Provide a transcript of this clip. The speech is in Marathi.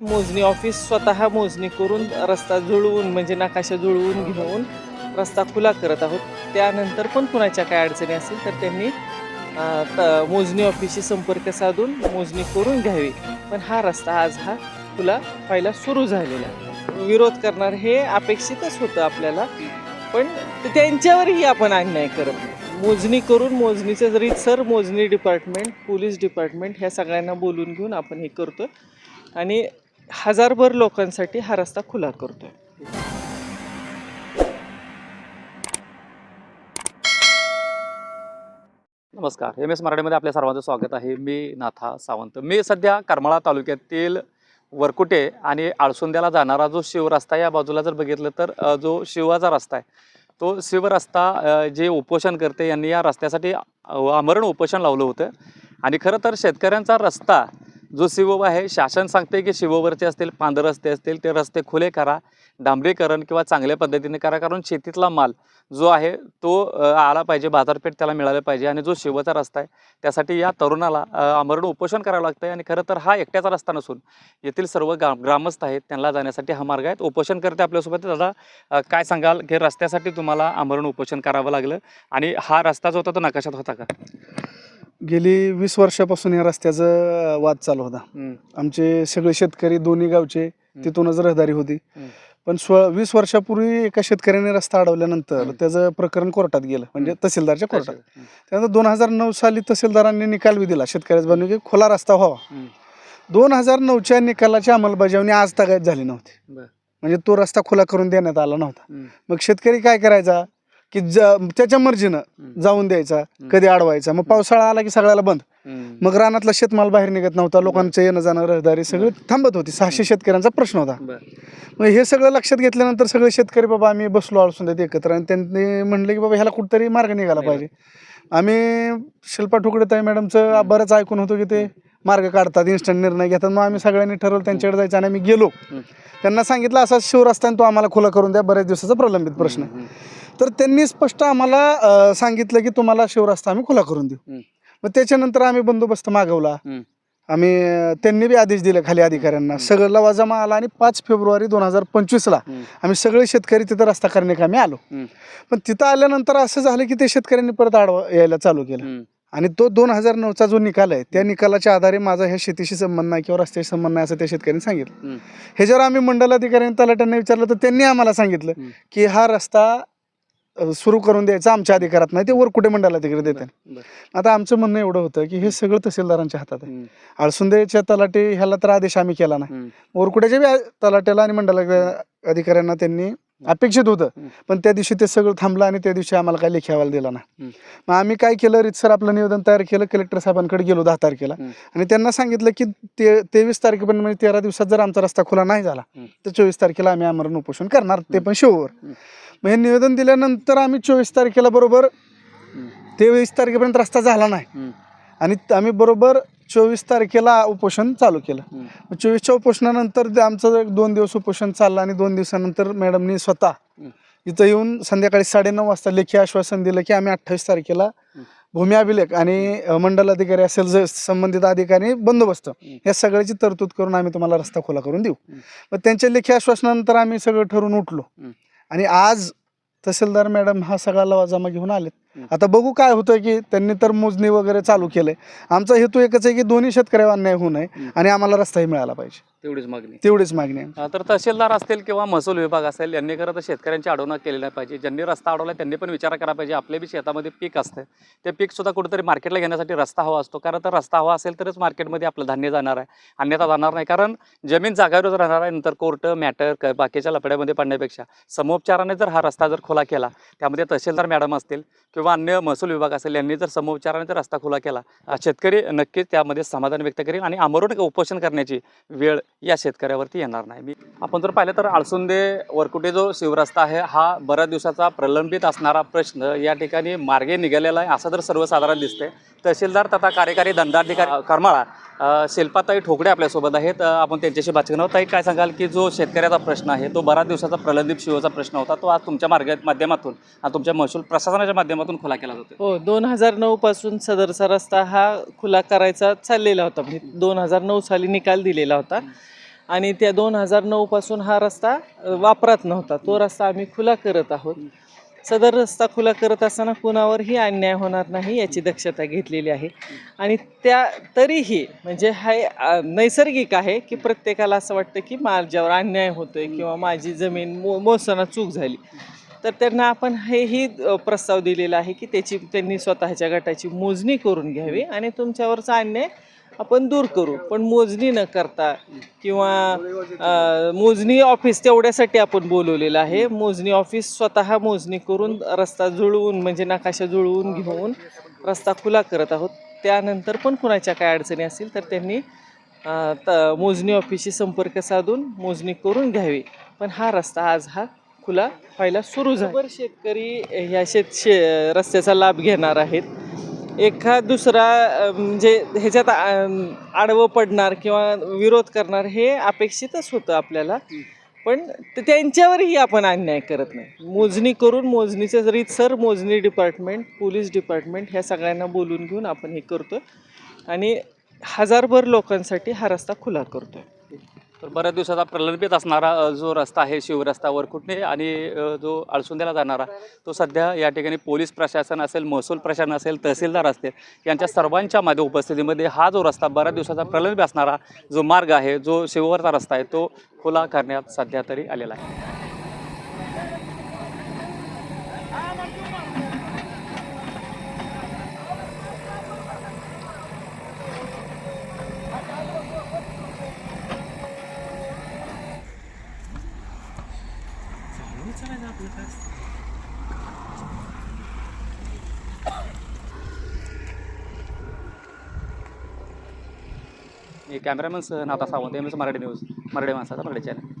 मोजणी ऑफिस स्वतः मोजणी करून रस्ता जुळवून म्हणजे नकाशा जुळवून घेऊन रस्ता खुला करत आहोत. त्यानंतर पण कुणाच्या काय अडचणी असतील तर त्यांनी त- मोजणी ऑफिसशी संपर्क साधून मोजणी करून घ्यावी. पण हा रस्ता आज हा खुला व्हायला सुरू झालेला विरोध करणार हे अपेक्षितच होतं आपल्याला पण त्यांच्यावरही आपण अन्याय करत नाही. मोजणी करून मोजणीचं जरी सर मोजणी डिपार्टमेंट पोलीस डिपार्टमेंट ह्या सगळ्यांना बोलून घेऊन आपण हे करतो आणि हजारभर लोकांसाठी हा रस्ता खुला करतोय. नमस्कार. एम एस मराठीमध्ये आपल्या सर्वांचं स्वागत आहे. मी नाथा सावंत. मी सध्या करमाळा तालुक्यातील वरकुटे आणि आळसुंद्याला जाणारा जो शिवरस्ता या बाजूला जर बघितलं तर जो शिवाचा रस्ता आहे तो शिवरस्ता जे उपोषण करते यांनी या रस्त्यासाठी आमरण उपोषण लावलं होतं. आणि खरं तर शेतकऱ्यांचा रस्ता जो शिव आहे शासन सांगते की शिवोबरचे असतील पांढर रस्ते असतील ते रस्ते खुले करा डांबरीकरण किंवा चांगल्या पद्धतीने करा कारण शेतीतला माल जो आहे तो आला पाहिजे बाजारपेठ त्याला मिळालं पाहिजे आणि जो शिवचा रस्ता आहे त्यासाठी या तरुणाला आमरण उपोषण करावं लागतं आणि खरं तर हा एकट्याचा रस्ता नसून येथील सर्व गा ग्रामस्थ आहेत त्यांना जाण्यासाठी हा मार्ग आहेत उपोषण करते आपल्यासोबत. दादा काय सांगाल? की रस्त्यासाठी तुम्हाला आमरण उपोषण करावं लागलं आणि हा रस्ता जो होता तो नकाशात होता का? गेली वीस वर्षापासून या रस्त्याचा वाद चालू होता आमचे सगळे शेतकरी दोन्ही गावचे तिथूनच रहदारी होती. पण स्व वीस वर्षापूर्वी एका शेतकऱ्याने रस्ता अडवल्यानंतर. त्याचं प्रकरण कोर्टात गेलं म्हणजे. तहसीलदारच्या कोर्टात. त्यानंतर दोन हजार नऊ साली तहसीलदारांनी निकाल बी दिला शेतकऱ्याचा बाजूने की खुला रस्ता व्हावा. दोन हजार नऊच्या निकालाची अंमलबजावणी आज तगायत झाली नव्हती. म्हणजे तो रस्ता खुला करून देण्यात आला नव्हता. मग शेतकरी काय करायचा की ज त्याच्या मर्जीनं. जाऊन द्यायचा कधी अडवायचा. मग पावसाळा आला की सगळ्याला बंद. मग रानातला शेतमाल बाहेर निघत नव्हता लोकांचं येणं जाणं रहदारी सगळी थांबत होती. सहाशे शेतकऱ्यांचा प्रश्न होता. बरं. मग हे सगळं लक्षात घेतल्यानंतर सगळे शेतकरी बाबा आम्ही बसलो असून देत एकत्र. आणि त्यांनी म्हणले की बाबा ह्याला कुठतरी मार्ग निघाला पाहिजे. आम्ही शिल्पा ठोकडेताई मॅडमचं बरंच ऐकून होतो की ते मार्ग काढतात इन्स्टंट निर्णय घेतात मग आम्ही सगळ्यांनी ठरवलं त्यांच्याकडे जायचं आणि आम्ही गेलो. त्यांना सांगितलं असा शिवरस्ता आहे, तो आम्हाला खुला करून द्या बऱ्याच दिवसाचा प्रलंबित प्रश्न. तर त्यांनी स्पष्ट आम्हाला सांगितलं की तुम्हाला शिवरस्ता आम्ही खुला करून देऊ. मग त्याच्यानंतर आम्ही बंदोबस्त मागवला. आम्ही त्यांनी बी आदेश दिले खाली अधिकाऱ्यांना सगळं लवाजमा आला आणि पाच फेब्रुवारी दोन हजार पंचवीसला. आम्ही सगळे शेतकरी तिथं रस्ता करण्याकामी आलो. पण तिथं आल्यानंतर असं झालं की ते शेतकऱ्यांनी परत आडवा यायला चालू केलं. आणि तो दोन हजार नऊचा जो निकाल आहे त्या निकालाच्या आधारे माझा ह्या शेतीशी संबंध नाही किंवा रस्त्याशी संबंध नाही असं त्या शेतकऱ्यांनी सांगितलं हम्म. ह्याच्यावर आम्ही मंडलाधिकाऱ्यांनी तलाट्यांना विचारलं तर त्यांनी आम्हाला सांगितलं. की हा रस्ता सुरू करून द्यायचा आमच्या अधिकारात नाही ते वर कुठे मंडलाधिकारी देतात बरं. आता आमचं म्हणणं एवढं होतं की हे सगळं तहसीलदारांच्या हातात आहे. आळसुंदेच्या तलाटे ह्याला तर आदेश आम्ही केला नाही हम्म. ओरकुट्याच्या बी तलाट्याला आणि मंडला अधिकाऱ्यांना त्यांनी अपेक्षित होतं. पण त्या दिवशी ते सगळं थांबलं आणि त्या दिवशी आम्हाला काही लेखी अहवाल दिला नाही. मग आम्ही काय केलं रितसर आपलं निवेदन तयार केलं कलेक्टर साहेबांकडे गेलो दहा तारखेला. आणि त्यांना सांगितलं की ते तेवीस तारखेपर्यंत म्हणजे तेरा दिवसात जर आमचा रस्ता खुला नाही झाला. तर चोवीस तारखेला आम्ही आमरण उपोषण करणार ते पण शिववर हम्म. मग हे निवेदन दिल्यानंतर आम्ही चोवीस तारखेला बरोबर. तेवीस तारखेपर्यंत रस्ता झाला नाही. आणि आम्ही बरोबर चोवीस तारखेला उपोषण चालू केलं चोवीसच्या उपोषणानंतर आमचं दोन दिवस उपोषण चाललं आणि दोन दिवसानंतर मॅडमनी स्वतः. इथं येऊन संध्याकाळी साडेनऊ वाजता लेखी आश्वासन दिलं की आम्ही अठ्ठावीस तारखेला. भूमी अभिलेख आणि मंडल अधिकारी असेल जे संबंधित अधिकारी बंदोबस्त. या सगळ्याची तरतूद करून आम्ही तुम्हाला रस्ता खुला करून देऊ. मग त्यांच्या लेखी आश्वासनानंतर आम्ही सगळं ठरवून उठलो. आणि आज तहसीलदार मॅडम हा सगळा लवाजमा घेऊन आलेत. आता बघू काय होतं की त्यांनी तर मोजणी वगैरे चालू केलंय. आमचा हेतू एकच आहे की दोन्ही शेतकऱ्यावर अन्याय होऊ नये. आणि आम्हाला रस्ताही मिळाला पाहिजे. तेवढीच मागणी. तेवढीच मागणी आहे. अ, तर तहसीलदार असतील किंवा महसूल विभाग असेल यांनी खरं तर शेतकऱ्यांची अडवणूक केली नाही पाहिजे. ज्यांनी रस्ता अडवला त्यांनी पण विचार करायला पाहिजे. आपले बी शेतामध्ये पीक असतं. ते पीक सुद्धा कुठेतरी मार्केटला घेण्यासाठी रस्ता हवा असतो. कारण तर रस्ता हवा असेल तरच मार्केटमध्ये आपलं धान्य जाणार आहे. अन्यथा जाणार नाही. कारण जमीन जागावरच राहणार आहे. नंतर कोर्ट मॅटर बाकीच्या लपड्यामध्ये पडण्यापेक्षा. समोपचाराने जर हा रस्ता जर खुला केला त्यामध्ये तहसीलदार मॅडम असतील किंवा अन्य महसूल विभाग असेल यांनी जर समोपचाराने जर रस्ता खुला केला अ, शेतकरी नक्कीच त्यामध्ये समाधान व्यक्त करेल आणि आमरण उपोषण करण्याची वेळ या शेतकऱ्यावरती येणार नाही. मी आपण जर पाहिलं तर आळसुंदे वरकुटे जो शिवरस्ता आहे हा बऱ्याच दिवसाचा प्रलंबित असणारा प्रश्न या ठिकाणी मार्गे निघालेला आहे असं तर सर्वसाधारण दिसतंय. तहसीलदार तथा कार्यकारी दंडाधिकारी करमाळा शिल्पाताई ठोकडे आपल्यासोबत आहेत. आपण त्यांच्याशी बातचीत आहोत. ताई काय सांगाल की जो शेतकऱ्याचा प्रश्न आहे तो बऱ्याच दिवसाचा प्रलंदीप शिवचा प्रश्न होता. तो आज तुमच्या मार्ग माध्यमातून आणि तुमच्या महसूल प्रशासनाच्या माध्यमातून खुला केला जातो हो दोन हजार नऊ पासून सदरचा रस्ता हा खुला करायचा चाललेला होता. म्हणजे दोन हजार नऊ साली निकाल दिलेला होता. आणि त्या दोन हजार नऊपासून हा रस्ता वापरात नव्हता. तो रस्ता आम्ही खुला करत आहोत. सदर रस्ता खुला करत असताना कुणावरही अन्याय होणार नाही याची दक्षता घेतलेली आहे. आणि त्या तरीही म्हणजे हे नैसर्गिक आहे की प्रत्येकाला असं वाटतं की माझ्यावर अन्याय होतोय किंवा माझी जमीन मो मोसना चूक झाली. तर त्यांना आपण हेही प्रस्ताव दिलेला आहे की त्याची त्यांनी स्वतःच्या गटाची मोजणी करून घ्यावी आणि तुमच्यावरचा अन्याय आपण दूर करू. पण मोजणी न करता किंवा मोजणी ऑफिस तेवढ्यासाठी आपण बोलवलेलं आहे. मोजणी ऑफिस स्वतः मोजणी करून रस्ता जुळवून म्हणजे नकाशा जुळवून घेऊन रस्ता खुला करत आहोत. त्यानंतर पण कुणाच्या काय अडचणी असतील तर त्यांनी त मोजणी ऑफिसशी संपर्क साधून मोजणी करून घ्यावी. पण हा रस्ता आज हा खुला व्हायला सुरू झाला. शेतकरी ह्या शेत शे रस्त्याचा लाभ घेणार आहेत. एखाद दुसरा म्हणजे ह्याच्यात आडवं पडणार किंवा विरोध करणार हे अपेक्षितच होतं आपल्याला. पण त्यांच्यावरही आपण अन्याय करत नाही. मोजणी करून मोजणीचं रीतसर मोजणी डिपार्टमेंट पोलीस डिपार्टमेंट ह्या सगळ्यांना बोलून घेऊन आपण हे करतो आणि हजारभर लोकांसाठी हा रस्ता खुला करतो आहे बऱ्याच दिवसाचा प्रलंबित असणारा जो रस्ता आहे शिवरस्ता वरकुटणे आणि जो अळसुंद्याला जाणारा तो सध्या या ठिकाणी पोलीस प्रशासन असेल महसूल प्रशासन असेल तहसीलदार असतील यांच्या सर्वांच्या मध्ये उपस्थितीमध्ये हा जो रस्ता बऱ्याच दिवसाचा प्रलंबित असणारा जो मार्ग आहे जो शिववरचा रस्ता आहे तो खुला करण्यात सध्या तरी आलेला आहे. मी कॅमेरामन सह Sawant M S Marathi news Marathi माणसाचा मराठी चॅनल